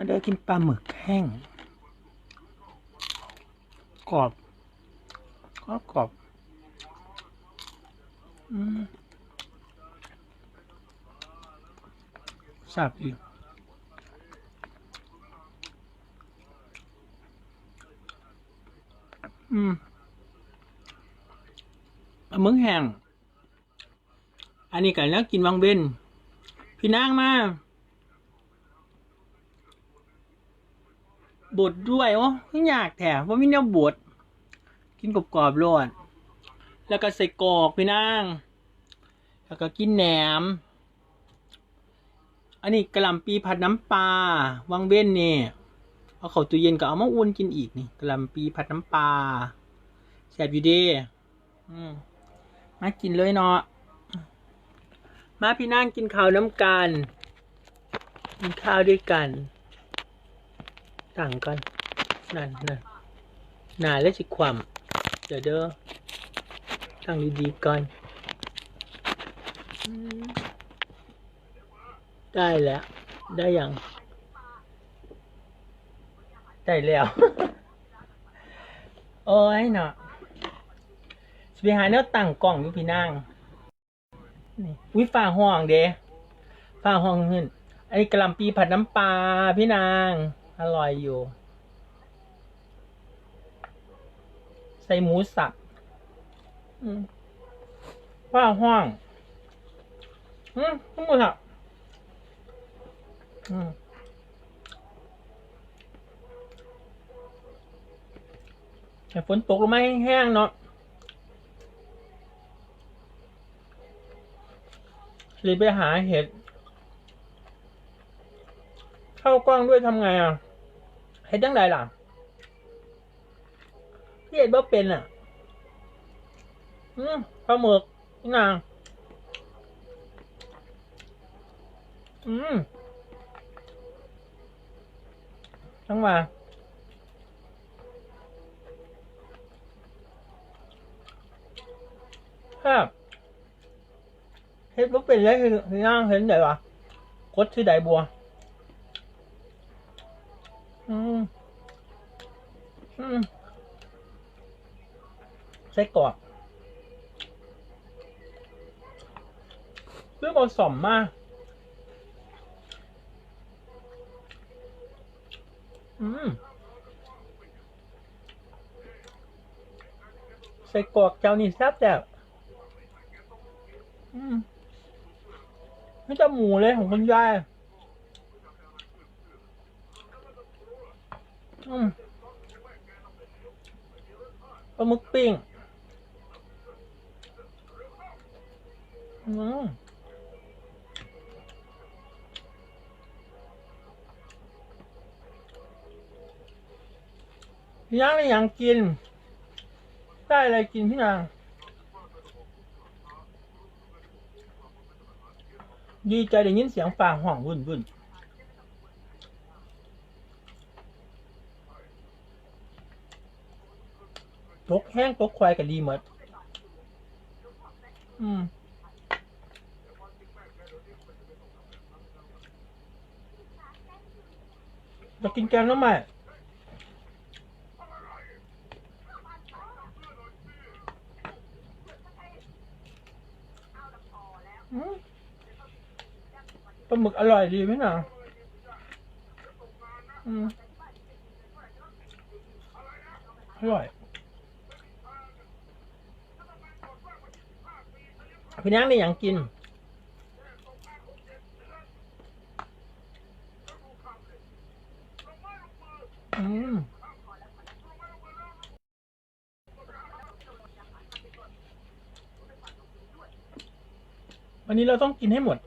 มาเด้กินปลาหมึกแห้งกรอบกรอบกรอบอืมแซ่บอีกอืมปลาหมึกแห้ง อันนี้กันแล้วกินวังเบนพี่นางมา บดด้วยโอ้ไม่อยากแถมว่ามีแนวบดกินกรอบๆโลดแล้วก็ใส่กอกพี่นางแล้วก็กินแหนม อันนี้กระหล่ำปีผัดน้ำปลาวังเว้นนี่เอาเข้าตู้เย็นก็เอามาอุ่นกินอีกนี่กระหล่ำปีผัดน้ำปลาแซ่บอยู่ดีมมากินเลยเนาะมาพี่นางกินข้าวน้ำกันกินข้าวด้วยกัน ต่างกันนั่นนั่นหนาและสิความ เดี๋ยวเด้อตั้งดีๆก่อนได้แล้ว ได้ยังได้แล้ว โอ้ยเนาะสิไปหาแนวตั้งกล่องอยู่พี่นางนี่วิฟ้าห้องเด้ฟ้าห้องขึ้นอันนี้กะหล่ำปีผัดน้ำปลาพี่นาง อร่อยอยู่ ใส่หมูสับว่าห้องอืมหมดอะอืมแต่ฝนตกลงมาแห้งๆเนาะเลยไปหาเห็ด เข้ากล้องด้วยทำไงอะ เฮ็ดจังไดล่ะพี่เฮ็ดบ่เป็นอะ อืมปลาหมึกนี่นางอืมจังว่าครับเฮ็ดบ่เป็นเลยคือนางเห็นได้ปะกดที่ใดบัวืมอืมใส่กรอกเรื่องผสมมากอืมใส่กรอกเจ้านี่แซ่บแซ่บอืมไม่จะหมูเลยของคุณยาย อืมปลาห มึกปิ้งอืมพี่นางได้อย่างกิน ได้อะไรกินพี่นาง ดีใจได้ยินเสียงฝ่าห้องวุ่นวุ่น ตกแห้งตกควายก็ดีหมดอืมจะกินแกงน้ำใหม่ปลาหมึกอร่อยดีไหมนะอืมอร่อย พี่นางได้อย่างกิน อืมวันนี้เราต้องกินให้หมด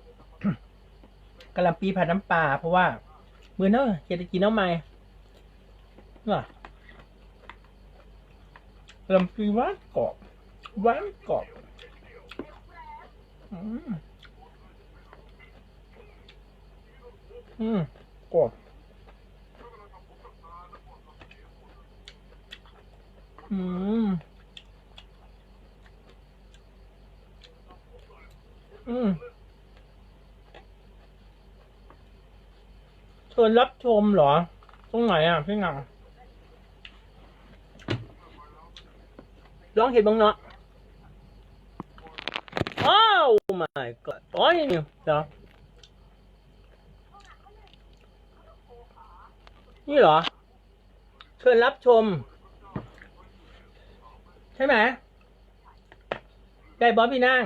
กะหล่ำปีผัดน้ำปลาเพราะว่ามือเนอะจะกินน้ำไหมน่ะกะหล่ำปีหวานกรอบหวานกรอบ อืมอืมกรอบอืม อืมเชิญรับชมเหรอ ตรงไหนอะพี่หนังลองเห็นบ้างเนาะอ้าว my god อ๋อนี่นี่เหรอนี่เหรอ เชิญรับชม ใช่ไหมได้บอสพี่นั่ง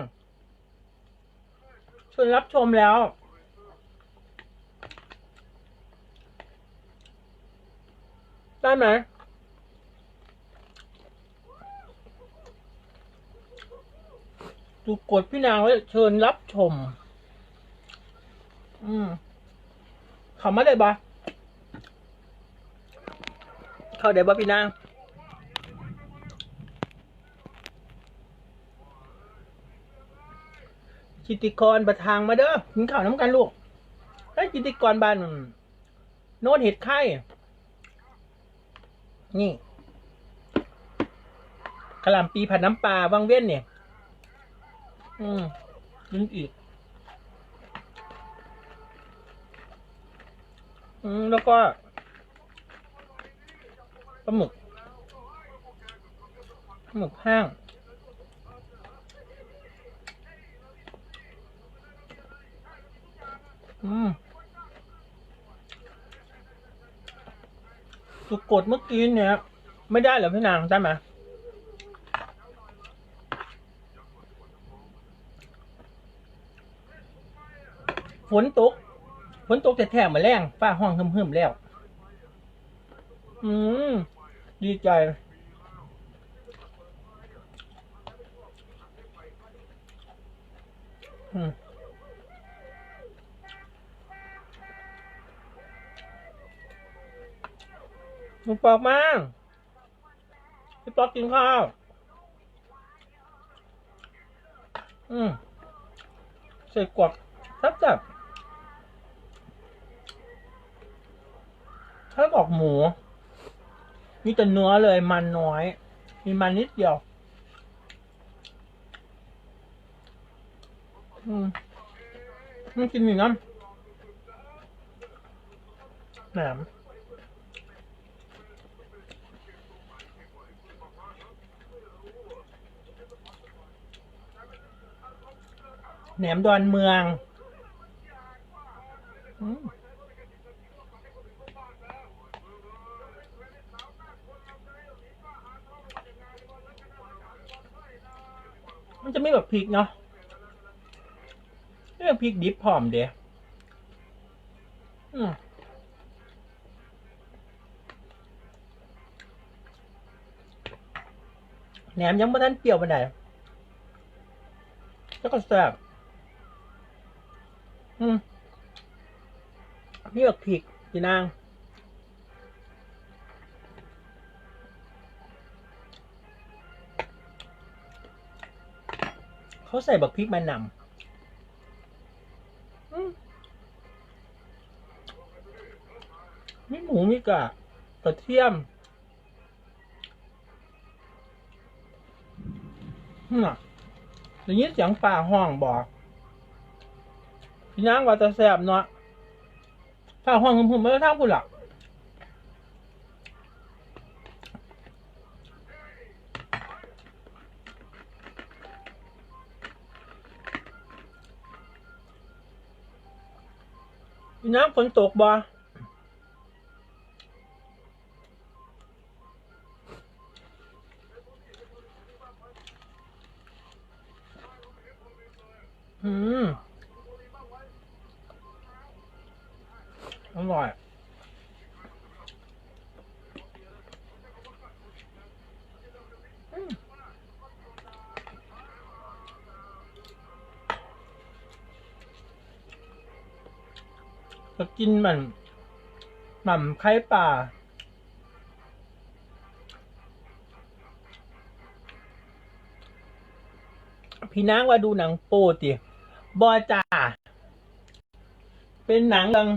เชิญรับชมแล้ว ได้ไหม ดูกดพี่นางไว้เชิญรับชม อืมเขามาได้ปะเข้าได้ปะพี่นางจิติกรประทางมาเด้อกินข้าวน้ำกันลูกไอ้จิติกรบ้านโน่นเห็ดไข่ นี่กระหล่ำปีผัดน้ำปลาวังเว้นเนี่ย อืมกินอีก อืม แล้วก็ปลาหมึกปลาหมึกแห้งอืมสุกกดเมื่อกี้เนี่ย ไม่ได้เหรอพี่นางได้ไหม ฝนตกฝนตกแต่แท้ๆมาแรงฟ้าห้องหึมๆแล้ว อืมดีใจ อืมมึงปอกมาพี่ปอกกินข้าว อืมใส่กวกซับจับ ถ้ากอกหมูมีแต่เนื้อเลยมันน้อย มีมันนิดเดียว อืมมันกินอย่งนั้นแหนมแหนมดอนเมือง อืม มันจะไม่แบบพริกเนาะไม่แบบพริกดิบพร้อมเดียอืมแหนมยังไม่ทันเปรี้ยวไปไหนแล้วก็แซ่บอืมนี่แบบพริกพี่นาง เขาใส่บักพริกมานำอืมมีหมูมีกะกระเทียมอืมอะได้ยินเสียงป่าห้องบอกพี่นางว่าจะแซ่บเนาะถ้าห้องหึมๆไม่ได้ทำคุณหรอก นางฝนตกบ่ ก็กินมันหม่ำไข่ป่า พี่นางว่าดูหนังโปติบอจ่าเป็นหนังเรื่อง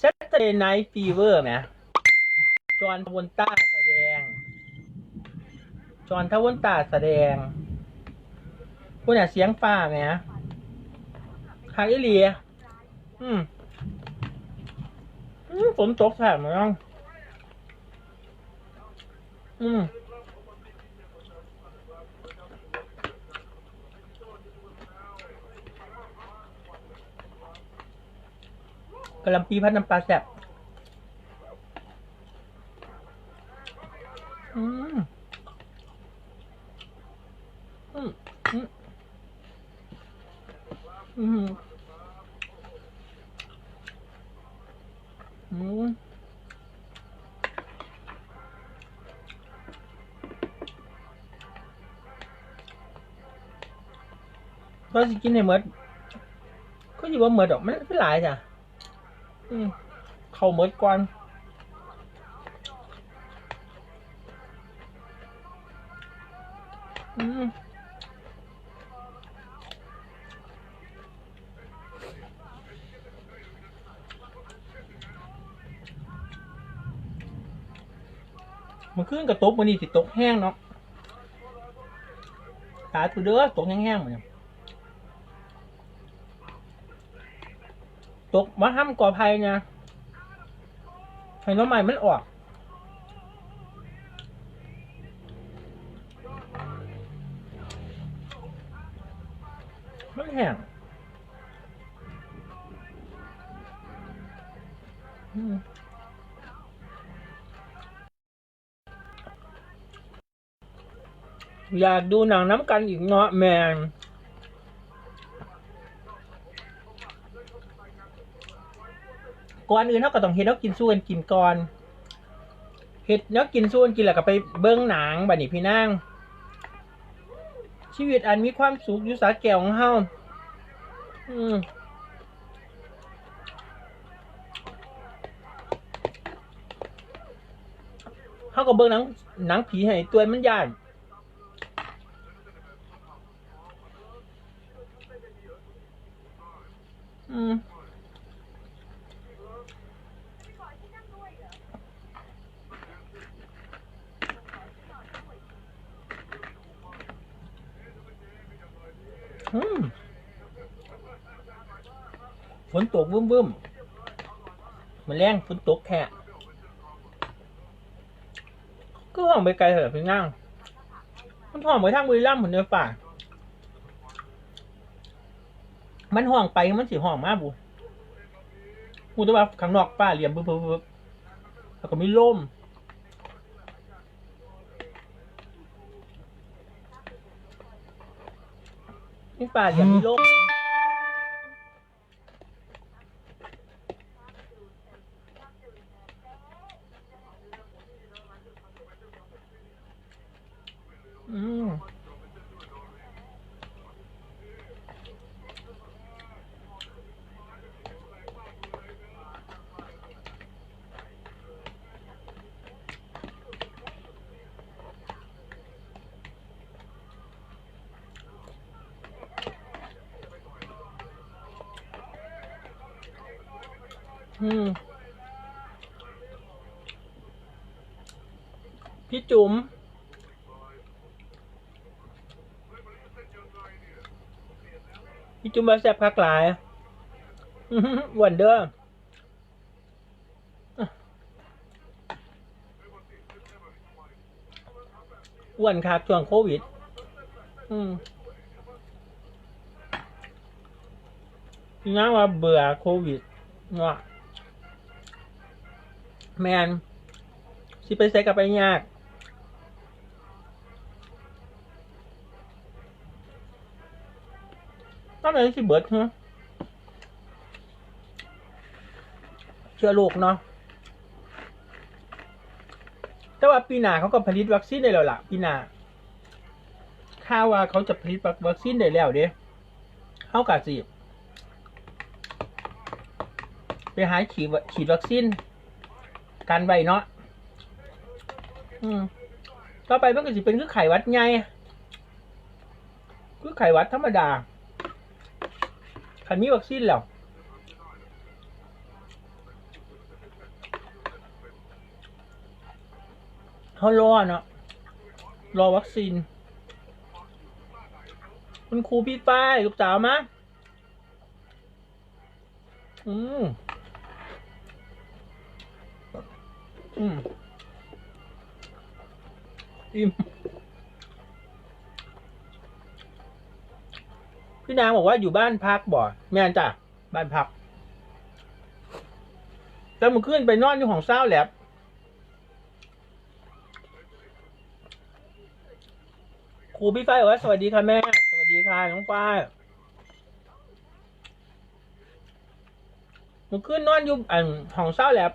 Saturday Night Fever ไหมจอห์นทาวนต้าแสดง จอห์นทาวนต้าแสดงคุณอะเสียงป้าไหมคางอิเลียอืม ฝนตกแถมมายังอืมกะหล่ำปีพัดน้ำปลาแซ่บอืม อืม อืม อืมอืม ก็สิกินในเมดก็อยู่ว่าเมดดอกมันเป็นหลายจ้ะเข้าเมดก่อน มันขึ้นกับตกมันนี่สิตกแห้งเนาะสาธุเด้อตกแห้งๆเหมือนตกมาห้ำก่อภัยเนี่ยให้น้องใหม่มันออกมันแห้งอืม อยากดูหนังน้ำกันอีกเนาะแมนก่อนอื่นเขาก็ต้องเฮ็ดแล้วกินสู้กันกินก่อนเฮ็ดแล้วกินสู้กันกินแล้วก็ไปเบิ้งหนังบัดนี้พี่นางชีวิตอันมีความสุขอยู่สาแก้วของเฮาอืมเฮาก็เบิ่งหนังหนังผีให้ตัวมันย่านอืมอืมฝนตก บึ้มบึ้มๆมันแรงฝนตกแค่ก็ห้องไปไกลเถอะพี่นั่งมันห้องไปทางบุรีรัมย์เหมือนเดิมป่ามันห้องไปมันสิห้องมากบุกูจะว่าข้างนอกป้าเหลี่ยมบึ๊บบึ๊บบึ๊บแล้วก็มีลมนี่ป่าเหลี่ยมมีลมอืม อืม พี่จุ๋มพี่จุ๋มมาแซ่บคักหลายอื้อหืออ้วันเด้ออ้วนครับช่วงโควิด อืมน้าว่าเบื่อโควิดเนาะ แมนสิไปใส่กับไปยากตอนไหนสิเบิดฮะเชื้อโรคเนาะแต่ว่าปีหน้าเขาก็ผลิตวัคซีนได้แล้วล่ะปีหน้าข่าวว่าเขาจะผลิตวัคซีนได้แล้วเด้เขากะสิไปหาฉีดฉีดวัคซีน กันไว้เนาะอืมต่อไปมันก็สิเป็นคือไข้หวัดใหญ่คือไข้หวัดธรรมดาคันมีวัคซีนแล้วเขารอเนาะรอวัคซีน คุณครูพี่ป้าย ลูกสาวมาอืม อืมอิ่มพี่นางบอกว่าอยู่บ้านพักบ่แม่นจ้ะบ้านพักแต่เมื่อคืนไปนอนอยู่ของเศร้าแหลบครูพี่ฝ้ายบอกว่าสวัสดีค่ะแม่ สวัสดีค่ะน้องฝ้ายมื่อคืนนอนอยู่อันของเศร้าแหลบ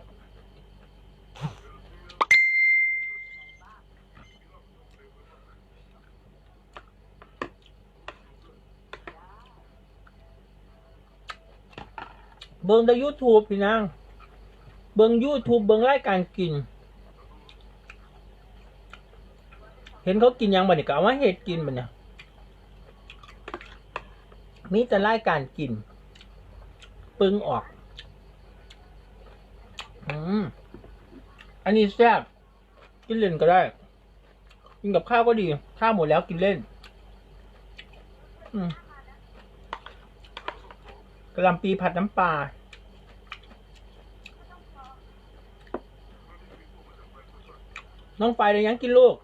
เบิ่งใน YouTube พี่นางเบิ่ง YouTube เบิ่งรายการกิน เห็นเขากินยังบ่เนี่ก็เอามาเฮ็ดกินบ่เนี่ยมีแต่รายการกิน ปึงออก อืมอันนี้แซ่บกินเล่นก็ได้ กินกับข้าวก็ดี ข้าวหมดแล้วกินเล่น อืม กระหลำปีผัดน้ำปลาน้องไปเลยยังกินลูก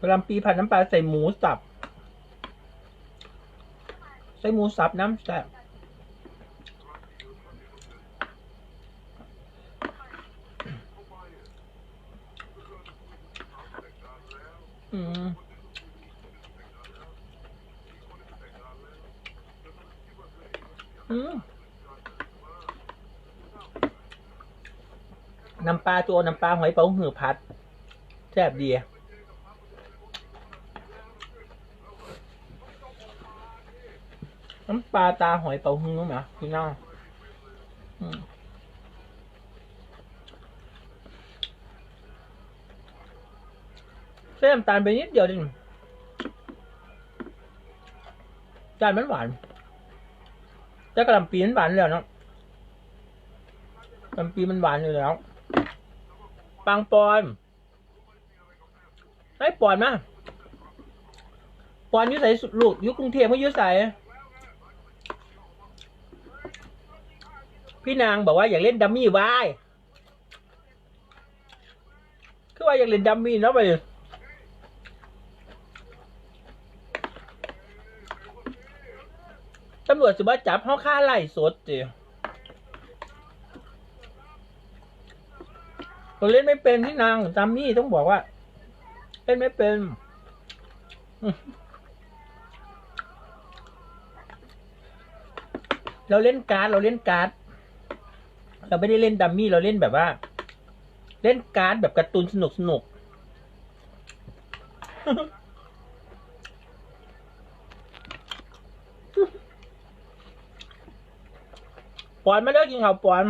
กระหลำปีผัดน้ำปลาใส่หมูสับ ใส่หมูสับน้ำแซ่บอืม อืมน้ำปลา ตัวน้ำปลาหอยเป๋าหือพัดแซ่บดีน้ำปลาตาหอยเป๋าหือไหมพี่น้องอืมใส่น้ำตาลไปนิดเดียวดิจานมันหวานแต่กระลำปีมันหวานแล้วเนาะกระลำปีมันหวานอยู่แล้ว ปังปอนไอ้ปอนมาปอนอยุ่ใส่ลูกอยุ่กรุงเทพเขาอยุ่ใส่พี่นางบอกว่าอยากเล่นดัมมี่วายคือว่าอยากเล่นดัมมี่เนาะไปตำรวจสิบ่าจับเขาฆ่าไล่สดจิ เราเล่นไม่เป็นพี่นางดัมมี่ต้องบอกว่า เล่นไม่เป็นเราเล่นการ์ดเราเล่นการ์ดเราไม่ได้เล่นดัมมี่เราเล่นแบบว่า เล่นการ์ดแบบการ์ตูนสนุกสนุกปอนมาเลิกกินข้าวปอน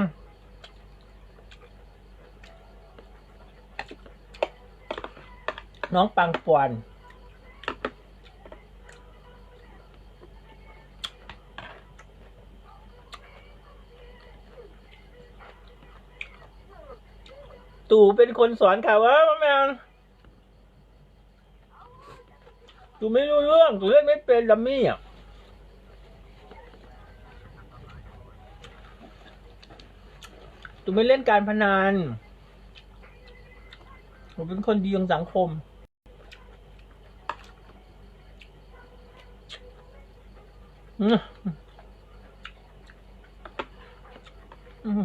น้องปังปอนตู่เป็นคนสอนค่ะว่าแมนตู่ไม่รู้เรื่องตู่เล่นไม่เป็นดัมมี่อะตู่ไม่เล่นการพนันผมเป็นคนดีของสังคม อืมอืม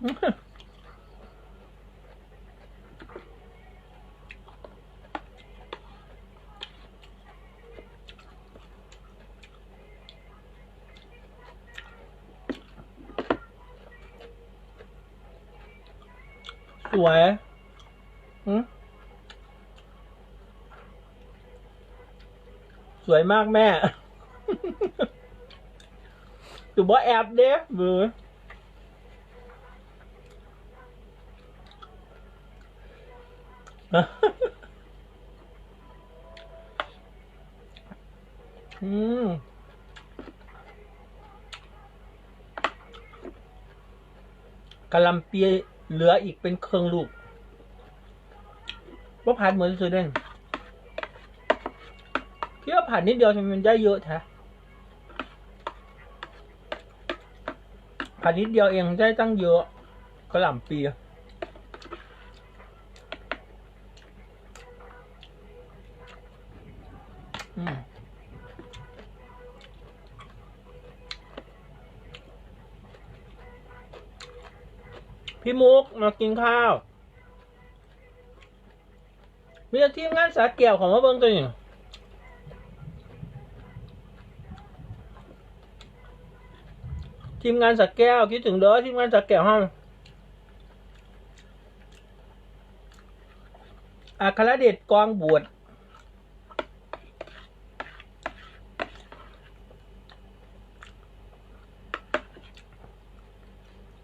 อืมสวยอืม สวยมากแม่ตู่บ่แอบเด้เบืออืมกะลำเปียเหลืออีกเป็นเครื่องลูกว่าพัดเหมือนสุดเด่น ผัดนิดเดียวทำไมมันได้เยอะแท้ผัดนิดเดียวเองได้ตั้งเยอะกระหล่ำปีอืมพี่มุกมากินข้าวมีแต่ทีมงานสาเกี่ยวของมาเบิ้งตัวนี้ ทีมงานสักแก้วคิดถึงเด้อทีมงานสักแก้วห้องอัครเดชกองบวช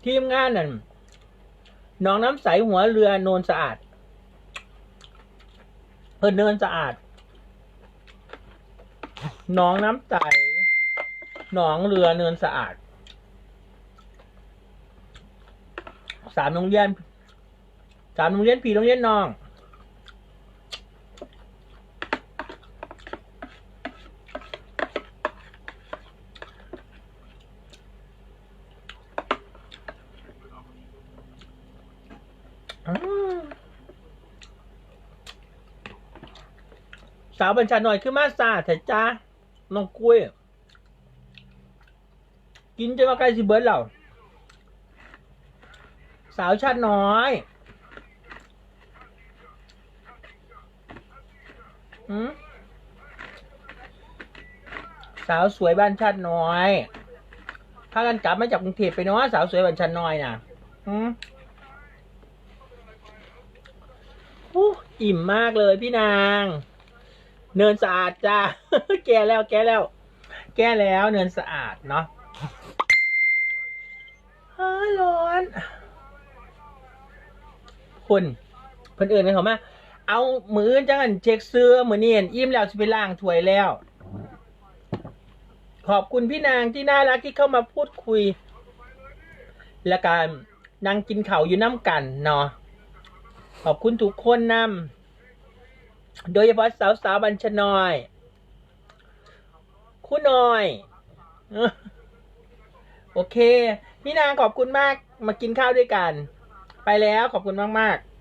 ทีมงานนั่นหนองน้ำใสหัวเรือโนนสะอาดเพิ่นเนินสะอาดหนองน้ำใสหนองเรือเนินสะอาด สามโรงเรียนสามโรงเรียนพี่โรงเรียนน้องสาวบัญชาหน่อยขึ้นมาซาเถอะจ้าน้องกล้วย กินจะมาใกล้สิเบิร์ดเรา สาวชาติน้อยหืมสาวสวยบ้านชาติน้อยพากันกลับมาจากกรุงเทพไปเนาะสาวสวยบ้านชาติน้อยน่ะหืมอู้อิ่มมากเลยพี่นาง เนินสะอาดจ้าแก้แล้วแก้แล้ว แก้แล้วเนินสะอาดเนาะเฮ้ยร้อน คุณเพิ่นเอื่นกันเขามาเอามืออื่นจังอันเช็คเสื้อมือเนียนอิ่มแล้วจะไปล้างถ้วยแล้ว ขอบคุณพี่นางที่น่ารักที่เข้ามาพูดคุย และการนั่งกินเขาอยู่น้ำกันเนาะขอบคุณทุกคนนำโดยเฉพาะสาวสาวบัญชนอย คุณน่อย โอเค พี่นางขอบคุณมากมากินข้าวด้วยกัน ไปแล้วขอบคุณมาก ๆ